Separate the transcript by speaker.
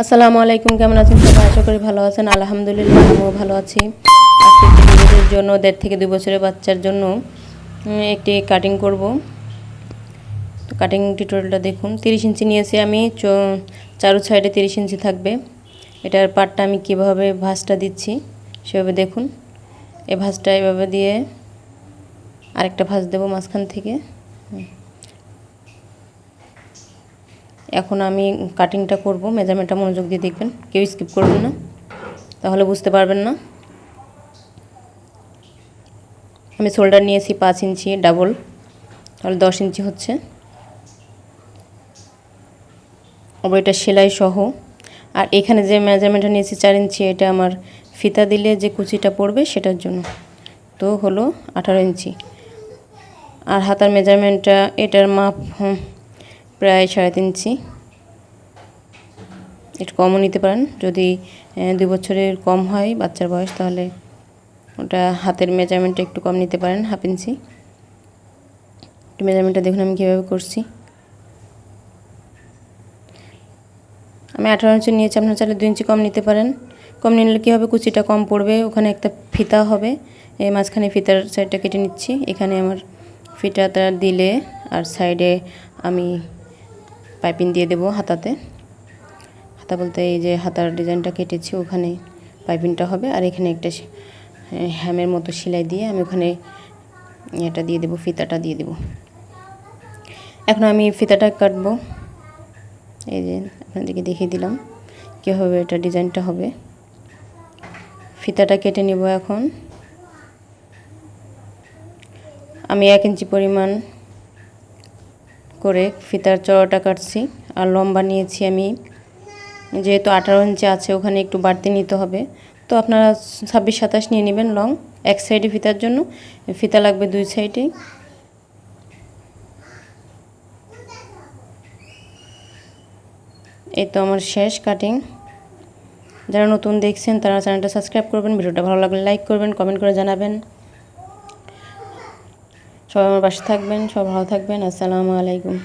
Speaker 1: আসসালামু আলাইকুম, কেমন আছেন সবাই? আশা করি ভালো আছেন। আলহামদুলিল্লাহ, আমিও ভালো আছি। আজকে একটি বেবিদের জন্য, দেড় থেকে দুই বছরের বাচ্চার জন্য একটি কাটিং করব। তো কাটিং টিউটোরিয়ালটা দেখুন। তিরিশ ইঞ্চি নিয়েছি আমি চারু সাইডে তিরিশ ইঞ্চি থাকবে। এটার পাটটা আমি কীভাবে ভাঁজটা দিচ্ছি, সেভাবে দেখুন। এই ভাঁজটা এভাবে দিয়ে আরেকটা ভাঁজ দেবো মাঝখান থেকে। এখন আমি কাটিংটা করব। মেজারমেন্টটা মনোযোগ দিয়ে দেখবেন। কেউ স্কিপ করবেন না। তাহলে বুঝতে পারবেন না। আমি শোল্ডার নিয়েছি পাঁচ ইঞ্চি ডাবল তাহলে দশ ইঞ্চি হচ্ছে। আবার এটা সেলাই সহ। আর এখানে যে মেজারমেন্টটা নিয়েছি চার ইঞ্চি, এটা আমার ফিতা দিলে যে কুচিটা পড়বে সেটার জন্য। তো হলো আঠারো ইঞ্চি। আর হাতার মেজারমেন্টটা এটার মাপ প্রায় সাড়ে তিন ইঞ্চি। একটু কমও নিতে পারেন। যদি দুই বছরের কম হয় বাচ্চার বয়স, তাহলে ওটা হাতের মেজারমেন্টটা একটু কম নিতে পারেন, হাফ ইঞ্চি। একটু মেজারমেন্টটা দেখুন আমি কীভাবে করছি। আমি আঠারো ইঞ্চি নিয়েছি, আপনার চাইলে দু ইঞ্চি কম নিতে পারেন। কম নিলে কী হবে? কুচিটা কম পড়বে, ওখানে একটা ফিতা হবে। এই মাঝখানে ফিতার সাইডটা কেটে নিচ্ছি। এখানে আমার ফিটাটা দিলে আর সাইডে আমি পাইপিং দিয়ে দেবো হাতাতে। হাতা বলতে এই যে হাতার ডিজাইনটা কেটেছি ওখানে পাইপিংটা হবে আর এখানে একটা হ্যামের মতো সেলাই দিয়ে আমি ওখানে এটা দিয়ে দেবো, ফিতাটা দিয়ে দেবো। এখন আমি ফিতাটা কাটবো। এই যে আপনাদেরকে দেখিয়ে দিলাম কীভাবে এটা ডিজাইনটা হবে। ফিতাটা কেটে নিব এখন। আমি এক ইঞ্চি পরিমাণ করে ফিতার চড়াটা কাটছি আর লম্বা নিয়েছি আমি যেহেতু আঠারো ইঞ্চি আছে, ওখানে একটু বাড়তি নিতে হবে। তো আপনারা ছাব্বিশ সাতাশ নিয়ে নেবেন লং, এক সাইডে ফিতার জন্য। ফিতা লাগবে দুই সাইডেই। এই তো আমার শেষ কাটিং। যারা নতুন দেখছেন, তারা চ্যানেলটা সাবস্ক্রাইব করবেন, ভিডিওটা ভালো লাগলে লাইক করবেন, কমেন্ট করে জানাবেন। সবাই আমার পাশে থাকবেন সব ভালো থাকবেন। আসসালামু আলাইকুম।